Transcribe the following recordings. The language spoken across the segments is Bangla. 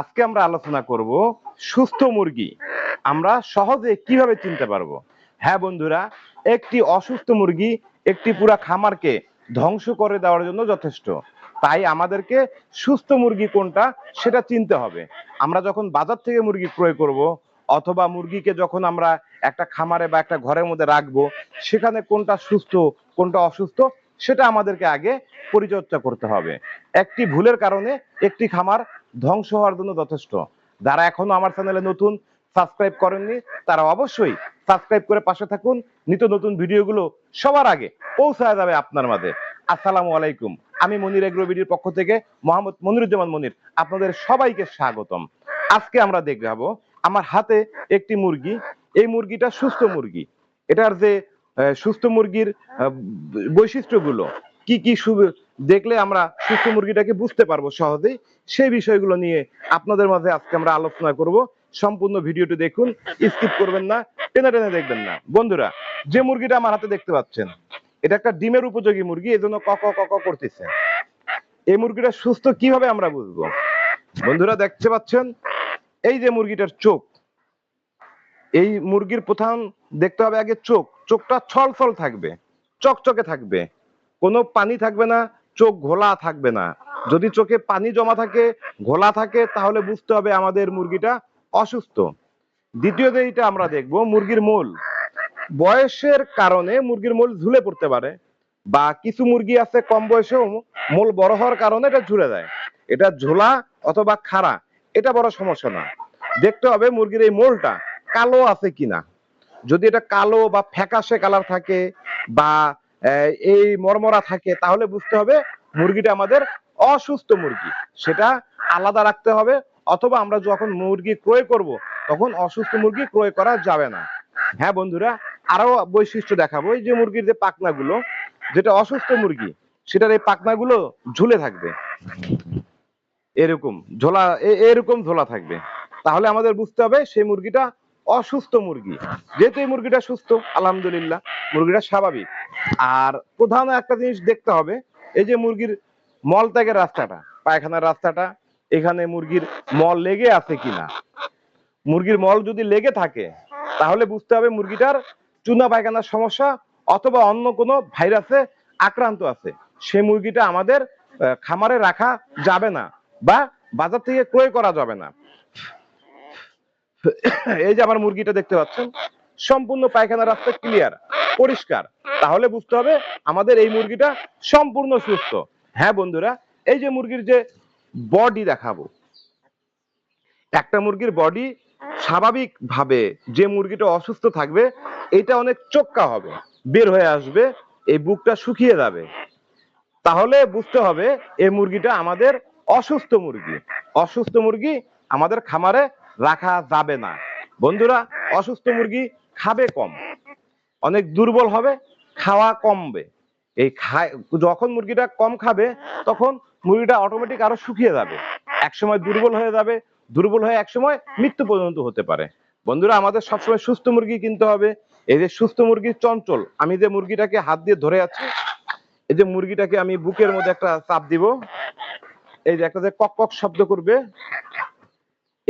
আজকে আমরা আলোচনা করব সুস্থ মুরগি। আমরা সহজে কীভাবে চিনতে পারব? হ্যাঁ বন্ধুরা, একটি অসুস্থ মুরগি একটি পুরা খামারকে ধ্বংস করে দেওয়ার জন্য যথেষ্ট। তাই আমাদেরকে সুস্থ মুরগি কোনটা সেটা চিনতে হবে। আমরা যখন বাজার থেকে মুরগি ক্রয় করব, অথবা মুরগিকে যখন আমরা একটা খামারে বা একটা ঘরের মধ্যে রাখব, সেখানে কোনটা সুস্থ, কোনটা অসুস্থ, সেটা আমাদেরকে আগে পরিচর্যা করতে হবে। একটি ভুলের কারণে একটি খামার ধ্বংস হওয়ার জন্য যথেষ্ট। যারা এখনও আমার চ্যানেলে নতুন সাবস্ক্রাইব করেননি, তারা অবশ্যই সাবস্ক্রাইব করে পাশে থাকুন। নিত্য নতুন ভিডিওগুলো সবার আগে পৌঁছায় যাবে আপনার মাঝে। আসসালামু আলাইকুম। আমি মনির এগ্রো ভিডিওর পক্ষ থেকে মোহাম্মদ মনিরুজ্জামান মনির, আপনাদের সবাইকে স্বাগতম। আজকে আমরা দেখাবো আমার হাতে একটি মুরগি। এই মুরগিটা সুস্থ মুরগি। এটার যে সুস্থ মুরগির বৈশিষ্ট্যগুলো, কি কি দেখলে আমরা সুস্থ মুরগিটাকে বুঝতে পারব সহজেই। সেই বিষয়গুলো নিয়ে আপনাদের মাঝে আজকে আমরা আলোচনা করব। সম্পূর্ণ ভিডিওটি দেখুন, স্কিপ করবেন না, টেনে টেনে দেখবেন না। বন্ধুরা, যে মুরগিটা আমার হাতে দেখতে পাচ্ছেন, এটা একটা ডিমের উপযোগী মুরগি, এজন্য কক কক করতেছে। এই মুরগিটা সুস্থ কীভাবে আমরা বুঝব? বন্ধুরা, দেখতে পাচ্ছেন? এই যে মুরগিটার চোখ, এই মুরগির প্রধান দেখতে হবে আগে চোখ। চোখটা ছল ছল থাকবে, চকচকে থাকবে। কোনো পানি থাকবে না চোখ ঘোলা থাকবে না। যদি চোখে পানি জমা থাকে, ঘোলা থাকে, তাহলে বুঝতে হবে আমাদের মুরগিটা অসুস্থ। দ্বিতীয় যেটা আমরা দেখব, মুরগির মূল। বয়সের কারণে মুরগির মূল ঝুলে পড়তে পারে বা কিছু মুরগি আছে কম বয়সেও মূল বড় হওয়ার কারণে এটা ঝুলে যায়। এটা ঝোলা অথবা খাড়া, এটা বড় সমস্যা না। দেখতে হবে মুরগির এই মোলটা কালো আছে কিনা। যদি এটা কালো বা ফ্যাকাশে কালার থাকে বা এই মরমরা থাকে, তাহলে বুঝতে হবে মুরগিটা আমাদের অসুস্থ মুরগি। সেটা আলাদা রাখতে হবে, অথবা আমরা যখন মুরগি ক্রয় করব, তখন অসুস্থ মুরগি ক্রয় করা যাবে না। হ্যাঁ বন্ধুরা, আরও বৈশিষ্ট্য দেখাবো, এই যে মুরগির যে পাখনাগুলো, যেটা অসুস্থ মুরগি, সেটার এই পাখনাগুলো ঝুলে থাকবে। এরকম, ঝোলা এরকম ঝোলা থাকবে। তাহলে আমাদের বুঝতে হবে সেই মুরগিটা অসুস্থ মুরগি। যেহেতু এই মুরগিটা সুস্থ, আলহামদুলিল্লাহ, মুরগিটা স্বাভাবিক। আর প্রধান একটা জিনিস দেখতে হবে, এই যে মুরগির মল ত্যাগের রাস্তাটা, পায়খানার রাস্তাটা, এখানে মুরগির মল লেগে আছে কিনা? মুরগির মল যদি লেগে থাকে, তাহলে বুঝতে হবে মুরগিটার চুনা পায়খানার সমস্যা অথবা অন্য কোনো ভাইরাসে আক্রান্ত আছে। সেই মুরগিটা আমাদের খামারে রাখা যাবে না বা বাজার থেকে ক্রয় করা যাবে না। এই যে আমার মুরগিটা দেখতে পাচ্ছেন, সম্পূর্ণ পায়খানা রাস্তা ক্লিয়ার পরিষ্কার। তাহলে বুঝতে হবে আমাদের এই মুরগিটা সম্পূর্ণ সুস্থ। হ্যাঁ বন্ধুরা, এই যে মুরগির যে বডি দেখাবো। একটা মুরগির বডি স্বাভাবিক ভাবে যে মুরগিটা অসুস্থ থাকবে, এটা অনেক চোক্কা হবে, বের হয়ে আসবে, এই বুকটা শুকিয়ে যাবে। তাহলে বুঝতে হবে এই মুরগিটা আমাদের অসুস্থ মুরগি। অসুস্থ মুরগি আমাদের খামারে রাখা যাবে না। বন্ধুরা, অসুস্থ মুরগি খাবে কম। অনেক দুর্বল হবে, খাওয়া কমবে। এই যখন মুরগিটা কম খাবে, তখন মুরগিটা অটোমেটিক আরও শুকিয়ে যাবে। একসময় দুর্বল হয়ে যাবে, দুর্বল হয়ে একসময় মৃত্যু পর্যন্ত হতে পারে। বন্ধুরা, আমাদের সবসময় সুস্থ মুরগি কিনতে হবে। এই যে সুস্থ মুরগির চঞ্চল, আমি যে মুরগিটাকে হাত দিয়ে ধরে আছি, এই যে মুরগিটাকে আমি বুকের মধ্যে একটা চাপ দিব। এই যে একটা যে কক কক শব্দ করবে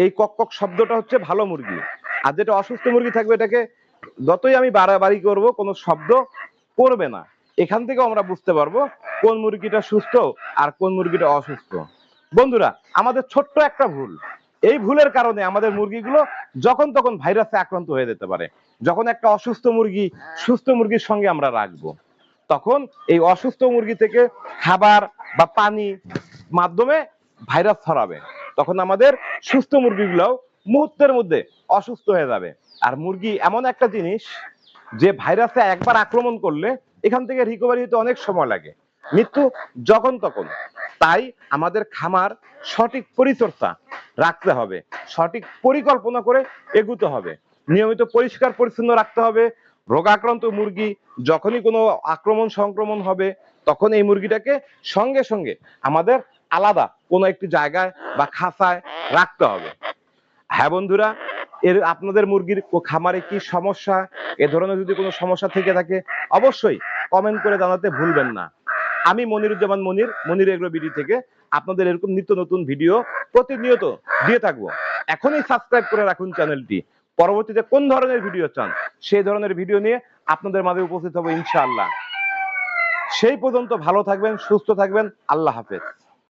এই কক কক শব্দটা হচ্ছে ভালো মুরগি। আর যেটা অসুস্থ মুরগি থাকবে এটাকে যতই আমি বাড়াবাড়ি করব, কোনো শব্দ করবে না। এখান থেকে আমরা বুঝতে পারব কোন মুরগিটা সুস্থ আর কোন মুরগিটা অসুস্থ। বন্ধুরা, আমাদের ছোট্ট একটা ভুল। এই ভুলের কারণে আমাদের মুরগিগুলো যখন তখন ভাইরাসে আক্রান্ত হয়ে যেতে পারে। যখন একটা অসুস্থ মুরগি সুস্থ মুরগির সঙ্গে আমরা রাখব, তখন এই অসুস্থ মুরগি থেকে খাবার বা পানি মাধ্যমে ভাইরাস ছড়াবে। তখন আমাদের সুস্থ মুরগিগুলোও মুহূর্তের মধ্যে অসুস্থ হয়ে যাবে। আর মুরগি এমন একটা জিনিস যে ভাইরাসে একবার আক্রমণ করলে এখান থেকে রিকভারি হতে অনেক সময় লাগে। মৃত্যু যখন তখন। তাই আমাদের খামার সঠিক পরিচর্যা রাখতে হবে, সঠিক পরিকল্পনা করে এগুতে হবে। নিয়মিত পরিষ্কার পরিচ্ছন্ন রাখতে হবে। রোগাক্রান্ত মুরগি যখনই কোনো আক্রমণ সংক্রমণ হবে, তখন এই মুরগিটাকে সঙ্গে সঙ্গে আমাদের আলাদা কোনো একটি জায়গায় বা খাঁচায় রাখতে হবে। হ্যাঁ বন্ধুরা, এর আপনাদের মুরগির খামারে কি সমস্যা? এ ধরনের যদি কোনো সমস্যা থেকে থাকে, অবশ্যই কমেন্ট করে জানাতে ভুলবেন না। আমি মনিরুজ্জামান মনির মনির এগ্রো বিডি থেকে আপনাদের এরকম নিত্য নতুন ভিডিও প্রতিনিয়ত দিয়ে থাকব। এখনই সাবস্ক্রাইব করে রাখুন চ্যানেলটি পরবর্তীতে কোন ধরনের ভিডিও চান, সেই ধরনের ভিডিও নিয়ে আপনাদের মাঝে উপস্থিত হব ইনশাআল্লাহ। সেই পর্যন্ত ভালো থাকবেন, সুস্থ থাকবেন, আল্লাহ হাফেজ।